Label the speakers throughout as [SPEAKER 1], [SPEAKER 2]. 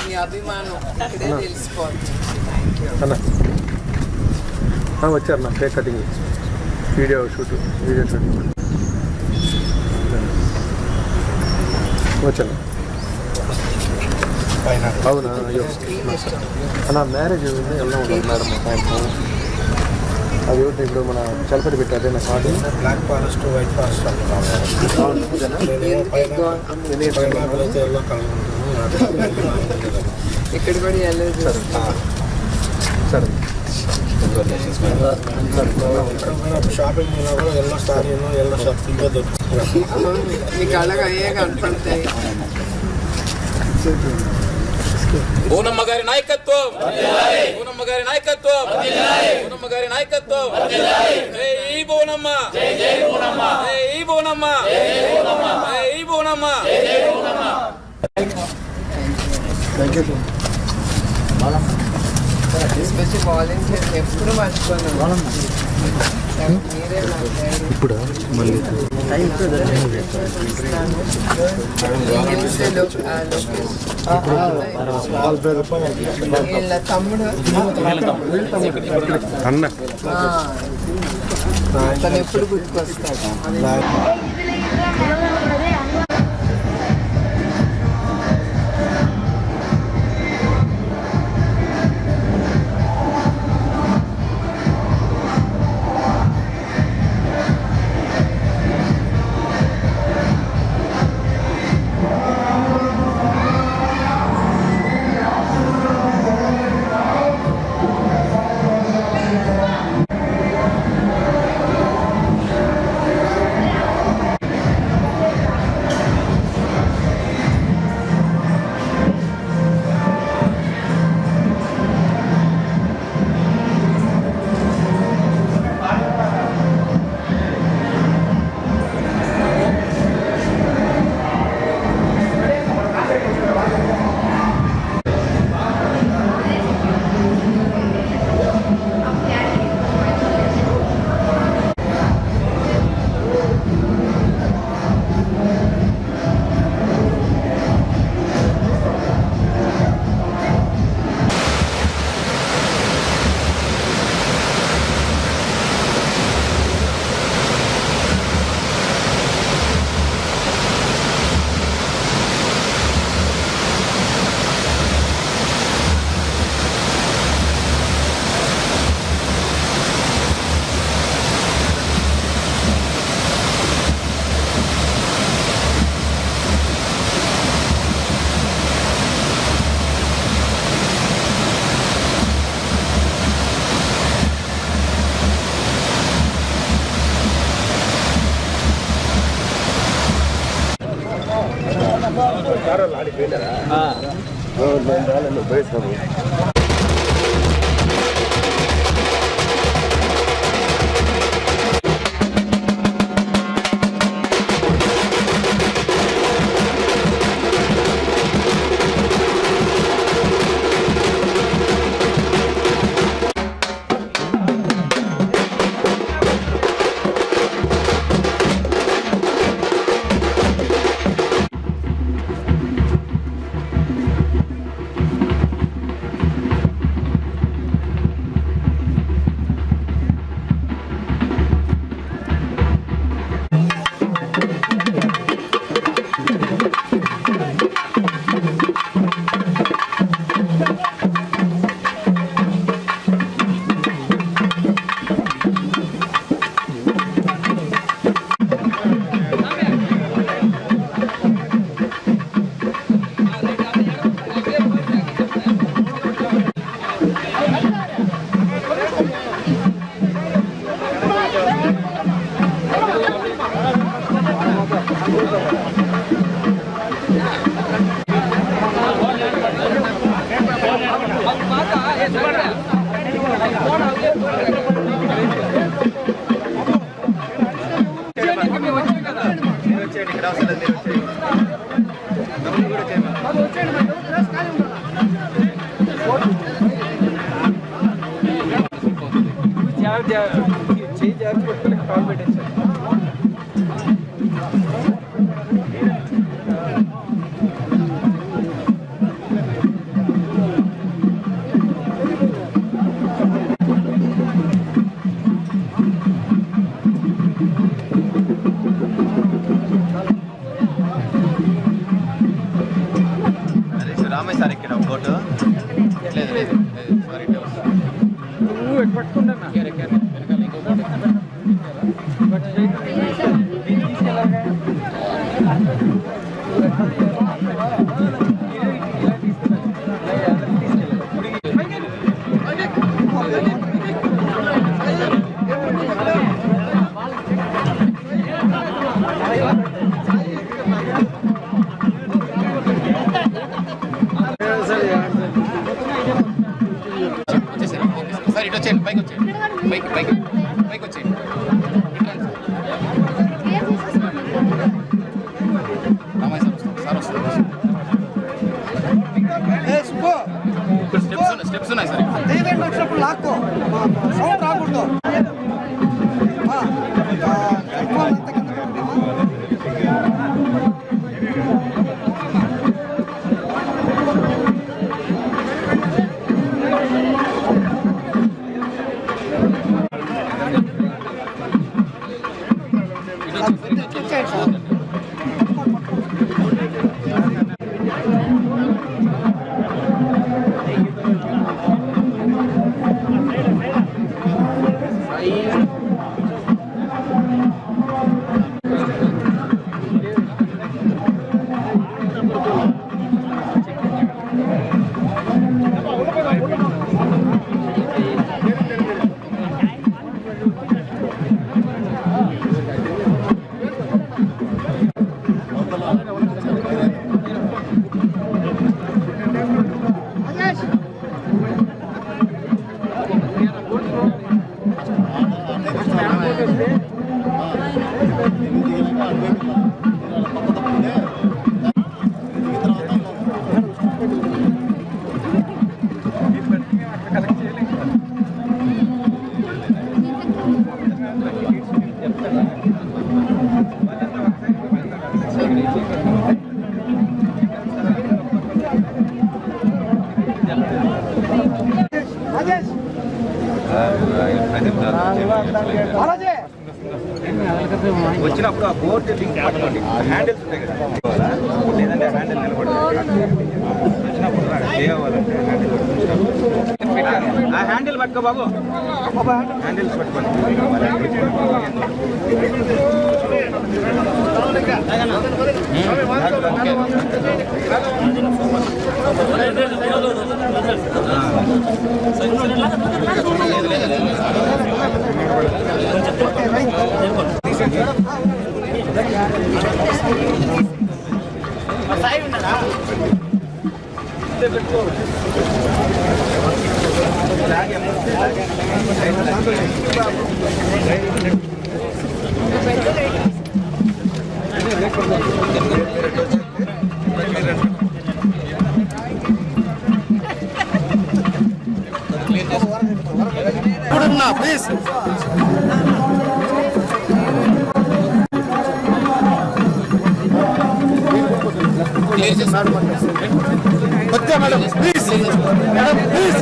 [SPEAKER 1] మీ అభిమానం ఇక్కడే తెలిసిపోతుంది థ్యాంక్ యూ
[SPEAKER 2] అన్న ఆ, వచ్చారు నా cake cutting video shoot video shooting వచ్చాను అవునా అయ్యో అన్న మ్యారేజ్ ఉంది ఎలా ఉండదు మేడం సాయంత్రం అది ఒకటి ఇప్పుడు మన చలపతి పెట్టారు నా card
[SPEAKER 3] black forest white forest
[SPEAKER 1] ఇక్కడ కూడా వెళ్ళలేదు
[SPEAKER 2] సరే
[SPEAKER 3] షాపింగ్ కూడా ఎల్లో స్టార్ ఎల్లో షాప్ దొరుకుతుంది
[SPEAKER 1] మీ కళ్ళకి అయ్యే కనపడతాయి
[SPEAKER 4] పూనమ్మ గారి నాయకత్వం. పూనమ్మ గారి నాయకత్వం. పూనమ్మ గారి నాయకత్వం. జై పూనమ్మ జై పూనమ్మ జై పూనమ్మ
[SPEAKER 1] ఎస్పెషల్ వాలంటీర్ మాట్లాడారు
[SPEAKER 2] ఇప్పుడు మళ్ళీ అన్న
[SPEAKER 1] ఎప్పుడు గుర్తుకొస్తాడు?
[SPEAKER 4] चीज़ है कुछ कॉम्पिटिशन Yeah.
[SPEAKER 5] వచ్చినప్పుడు ఆ
[SPEAKER 6] బోట్ లింక్ పట్టుకోండి. హ్యాండిల్స్ ఉంటాయి కదా. లేదంటే హ్యాండిల్ నిలబడి వచ్చినప్పుడు చేయాలంటే ఆ హ్యాండిల్ పట్టుకో బాబు. హ్యాండిల్స్ పట్టుకోండి
[SPEAKER 2] ప్లీజ్
[SPEAKER 4] క్లియర్ ప్లీజ్
[SPEAKER 2] వచ్చా మేడం ప్లీజ్ మేడం ప్లీజ్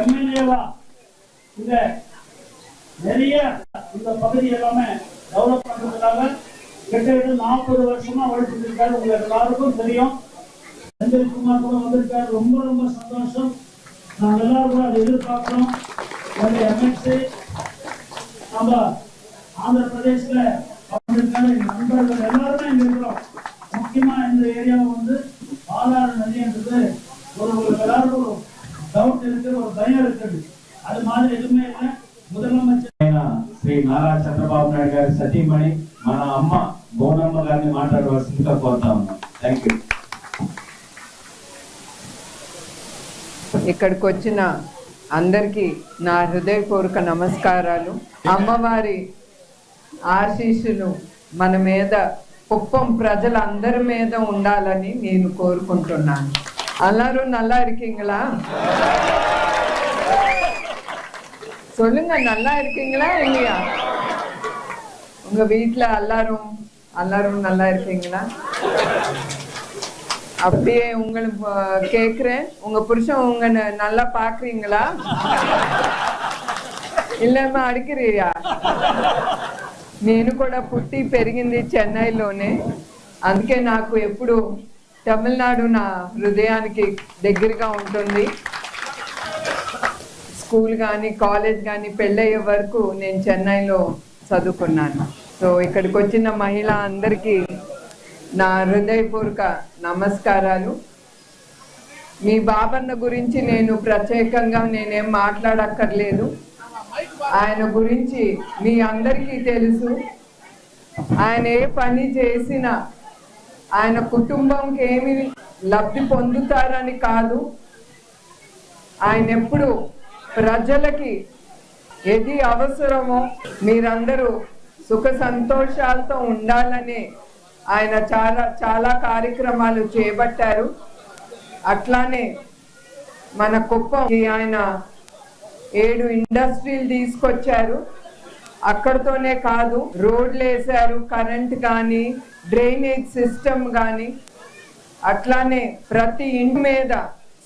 [SPEAKER 7] எம்எல்ஏவா இந்த நிறைய இந்த பகுதி எல்லாமே டெவலப் பண்றதுக்காக கிட்டத்தட்ட நாற்பது வருஷமா உழைச்சிட்டு இருக்காரு உங்களுக்கு எல்லாருக்கும் தெரியும். செந்தில் குமார் கூட வந்திருக்காரு. ரொம்ப ரொம்ப சந்தோஷம். நாங்க எல்லாரும் கூட அதை எதிர்பார்க்கிறோம் அந்த எம்எல்சி நம்ம ஆந்திர பிரதேஷ்ல வந்திருக்காரு எங்க நண்பர்கள் எல்லாருமே இங்க இருக்கிறோம் முக்கியமா இந்த ஏரியாவை வந்து ஆதார நதின்றது ஒரு ஒரு எல்லாருக்கும் ஒரு డౌట్ இருக்கு ஒரு பயம் இருக்குது அது மாதிரி எதுவுமே இல்லை முதலமைச்சர்
[SPEAKER 8] ఆయన శ్రీ నారా చంద్రబాబు నాయుడు గారి సతీమణి మన అమ్మ బోనమ్మ గారిని మాట్లాడవలసిందిగా కోరుతా ఉన్నాం థ్యాంక్ యూ
[SPEAKER 1] ఇక్కడికి వచ్చిన అందరికీ నా హృదయపూర్వక నమస్కారాలు అమ్మవారి ఆశీస్సులు మన మీద కుప్పం ప్రజలందరి మీద ఉండాలని నేను కోరుకుంటున్నాను எல்லாரும் நல்லா இருக்கீங்களா சொல்லுங்க நல்லா இருக்கீங்களா இல்லையா உங்க வீட்ல எல்லாரும் எல்லாரும் நல்லா இருக்கீங்களா அப்படியே உங்களுக்கு அஹ், கேக்குறேன் உங்க புருஷன் உங்க ந- நல்லா பாக்குறீங்களா ఇల్లేమో అడిగిరియా నేను కూడా పుట్టి పెరిగింది చెన్నైలోనే అందుకే నాకు ఎప్పుడు తమిళనాడు నా హృదయానికి దగ్గరగా ఉంటుంది స్కూల్ కానీ కాలేజ్ కానీ పెళ్ళయ్యే వరకు నేను చెన్నైలో చదువుకున్నాను సో ఇక్కడికి వచ్చిన మహిళ అందరికీ నా హృదయపూర్వక నమస్కారాలు. మీ బాబన్న గురించి నేను ప్రత్యేకంగా నేనేం మాట్లాడక్కర్లేదు. ఆయన గురించి మీ అందరికీ తెలుసు. ఆయన ఏ పని చేసినా ఆయన కుటుంబంకి ఏమి లబ్ధి పొందుతారని కాదు. ఆయన ఎప్పుడు ప్రజలకి ఏది అవసరమో మీరందరూ సుఖ సంతోషాలతో ఉండాలని ఆయన చాలా చాలా కార్యక్రమాలు చేపట్టారు. అట్లానే మన కుప్పంకి ఆయన ఏడు ఇండస్ట్రీలు తీసుకొచ్చారు. అక్కడతోనే కాదు రోడ్లు వేశారు కరెంట్ కానీ డ్రైనేజ్ సిస్టమ్ కానీ అట్లానే ప్రతి ఇంటి మీద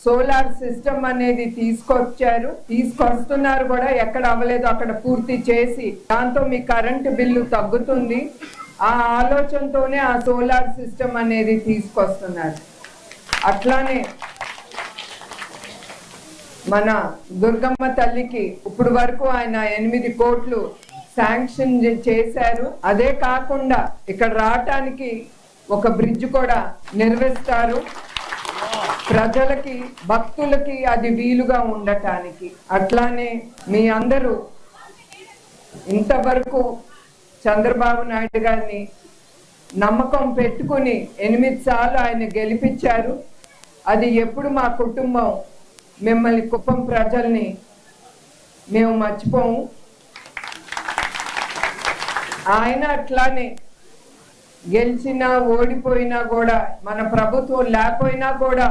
[SPEAKER 1] సోలార్ సిస్టమ్ అనేది తీసుకొచ్చారు. తీసుకొస్తున్నారు కూడా ఎక్కడ అవ్వలేదు అక్కడ పూర్తి చేసి. దాంతో మీ కరెంటు బిల్లు తగ్గుతుంది. ఆ ఆలోచనతోనే ఆ సోలార్ సిస్టమ్ అనేది తీసుకొస్తున్నారు. అట్లానే మన దుర్గమ్మ తల్లికి ఇప్పుడు వరకు ఆయన ఎనిమిది కోట్లు శాంక్షన్ చేశారు. అదే కాకుండా ఇక్కడ రావటానికి ఒక బ్రిడ్జ్ కూడా నిర్మిస్తారు ప్రజలకి భక్తులకి అది వీలుగా ఉండటానికి. అట్లానే మీ అందరూ ఇంతవరకు చంద్రబాబు నాయుడు గారిని నమ్మకం పెట్టుకుని ఎనిమిది సార్లు ఆయన గెలిపించారు. అది ఎప్పుడు మా కుటుంబం మిమ్మల్ని కుప్పం ప్రజల్ని మేము మర్చిపోము. ఆయన అట్లానే గెలిచినా ఓడిపోయినా కూడా మన ప్రభుత్వం లేకపోయినా కూడా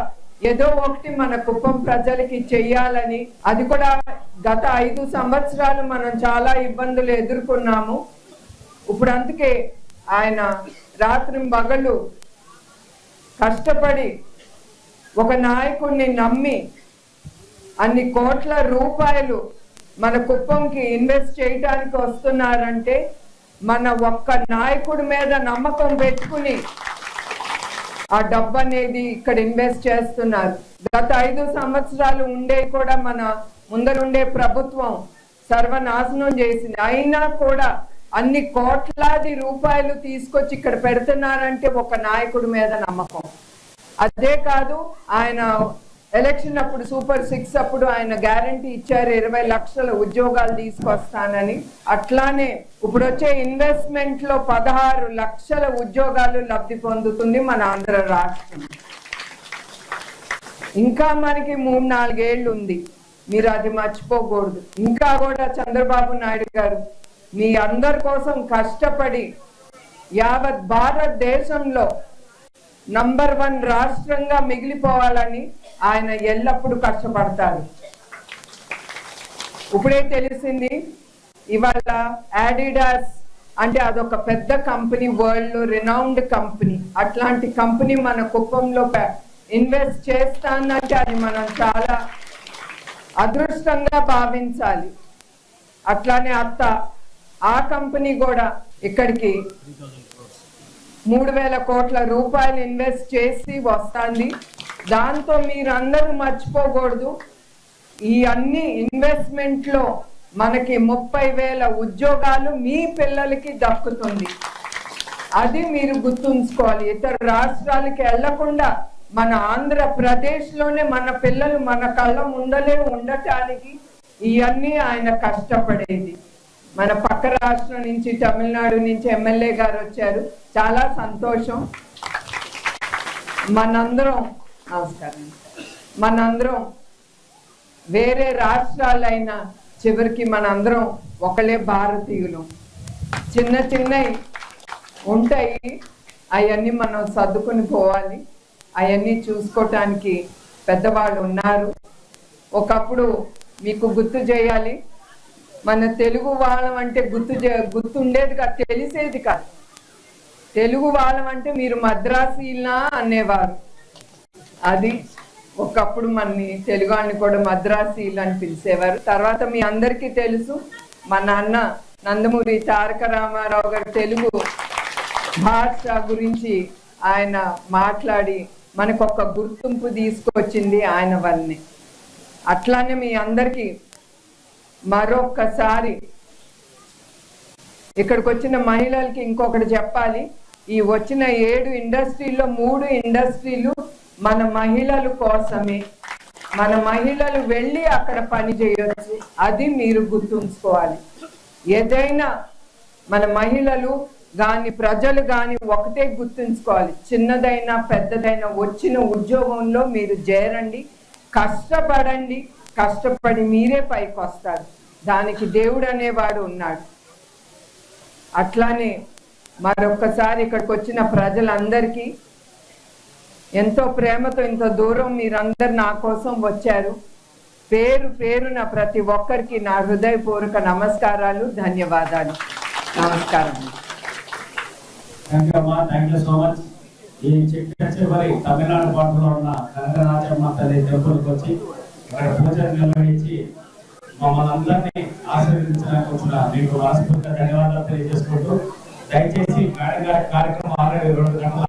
[SPEAKER 1] ఏదో ఒకటి మన కుప్పం ప్రజలకి చెయ్యాలని అది కూడా గత ఐదు సంవత్సరాలు మనం చాలా ఇబ్బందులు ఎదుర్కొన్నాము. ఇప్పుడు అందుకే ఆయన రాత్రి పగలు కష్టపడి ఒక నాయకుడిని నమ్మి అన్ని కోట్ల రూపాయలు మన కుప్పంకి ఇన్వెస్ట్ చేయడానికి వస్తున్నారంటే మన ఒక్క నాయకుడి మీద నమ్మకం పెట్టుకుని ఆ డబ్బు అనేది ఇక్కడ ఇన్వెస్ట్ చేస్తున్నారు. గత ఐదు సంవత్సరాలు ఉండే కూడా మన ముందరుండే ప్రభుత్వం సర్వనాశనం చేసింది. అయినా కూడా అన్ని కోట్లాది రూపాయలు తీసుకొచ్చి ఇక్కడ పెడుతున్నారంటే ఒక నాయకుడి మీద నమ్మకం. అదే కాదు ఆయన ఎలక్షన్ అప్పుడు సూపర్ సిక్స్ అప్పుడు ఆయన గ్యారంటీ ఇచ్చారు ఇరవై లక్షల ఉద్యోగాలు తీసుకొస్తానని. అట్లానే ఇప్పుడు వచ్చే ఇన్వెస్ట్మెంట్లో పదహారు లక్షల ఉద్యోగాలు లబ్ధి పొందుతుంది మన ఆంధ్ర రాష్ట్రం. ఇంకా మనకి మూడు నాలుగేళ్ళు ఉంది. మీరు అది మర్చిపోకూడదు. ఇంకా కూడా చంద్రబాబు నాయుడు గారు మీ అందరి కోసం కష్టపడి యావత్ భారతదేశంలో నంబర్ వన్ రాష్ట్రంగా మిగిలిపోవాలని ఆయన ఎల్లప్పుడూ కష్టపడతారు. ఇప్పుడే తెలిసింది ఇవాళ యాడిడాస్ అంటే అదొక పెద్ద కంపెనీ వరల్డ్ రినౌండ్ కంపెనీ. అట్లాంటి కంపెనీ మన కుప్పంలో ఇన్వెస్ట్ చేస్తానంటే అది మనం చాలా అదృష్టంగా భావించాలి. అట్లానే అత్త ఆ కంపెనీ కూడా ఇక్కడికి మూడు వేల కోట్ల రూపాయలు ఇన్వెస్ట్ చేసి వస్తుంది. దాంతో మీరందరూ మర్చిపోకూడదు. ఈ అన్ని ఇన్వెస్ట్మెంట్లో మనకి ముప్పై వేల ఉద్యోగాలు మీ పిల్లలకి దక్కుతుంది. అది మీరు గుర్తుంచుకోవాలి. ఇతర రాష్ట్రాలకి వెళ్ళకుండా మన ఆంధ్రప్రదేశ్లోనే మన పిల్లలు మన కళ్ళ ముందలే ఉండటానికి ఇవన్నీ ఆయన కష్టపడేది. మన పక్క రాష్ట్రం నుంచి తమిళనాడు నుంచి ఎమ్మెల్యే గారు వచ్చారు. చాలా సంతోషం. మనందరం నమస్కారం. మనందరం వేరే రాష్ట్రాలైనా చివరికి మనందరం ఒకలే భారతీయులు. చిన్న చిన్నవి ఉంటాయి. అవన్నీ మనం సర్దుకుని పోవాలి. అవన్నీ చూసుకోవటానికి పెద్దవాళ్ళు ఉన్నారు. ఒకప్పుడు మీకు గుర్తు చేయాలి. మన తెలుగు వాళ్ళం అంటే గుర్తు గుర్తుండేది కాదు తెలిసేది కాదు. తెలుగు వాళ్ళం అంటే మీరు మద్రాసీలా అనేవారు. అది ఒకప్పుడు మనని తెలుగు వాళ్ళని కూడా మద్రాసీలు అని పిలిచేవారు. తర్వాత మీ అందరికీ తెలుసు మా నాన్న నందమూరి తారక రామారావు గారు తెలుగు భాష గురించి ఆయన మాట్లాడి మనకు ఒక గుర్తింపు తీసుకొచ్చింది ఆయన వల్లనే. అట్లానే మీ అందరికీ మరొక్కసారి ఇక్కడికి వచ్చిన మహిళలకి ఇంకొకటి చెప్పాలి. ఈ వచ్చిన ఏడు ఇండస్ట్రీలో మూడు ఇండస్ట్రీలు మన మహిళల కోసమే. మన మహిళలు వెళ్ళి అక్కడ పని చేయొచ్చు. అది మీరు గుర్తుంచుకోవాలి. ఏదైనా మన మహిళలు కానీ ప్రజలు కానీ ఒకటే గుర్తుంచుకోవాలి. చిన్నదైనా పెద్దదైనా వచ్చిన ఉద్యోగంలో మీరు చేరండి. కష్టపడండి. కష్టపడి మీరే పైకి వస్తారు దానికి దేవుడు అనేవాడు ఉన్నాడు. అట్లానే మరొక్కసారి ఇక్కడికి వచ్చిన ప్రజలందరికీ ఎంతో ప్రేమతో ఇంత దూరం మీరందరు నా కోసం వచ్చారు. పేరు పేరున ప్రతి ఒక్కరికి నా హృదయపూర్వక నమస్కారాలు ధన్యవాదాలు. నమస్కారం.
[SPEAKER 8] ఈ చిట్ట చివరి తమిళనాడు పాటలో ఉన్న తల్లి టెంపుల్కి వచ్చి వారి పూజలు నిర్వహించి మమ్మల్ని అందరినీ ఆశీర్వదించడానికి వచ్చిన మీకు మనస్ఫూర్తిగా ధన్యవాదాలు తెలియజేసుకుంటూ దయచేసి మేడం గారి కార్యక్రమం ఆల్రెడీ రెండు గంటల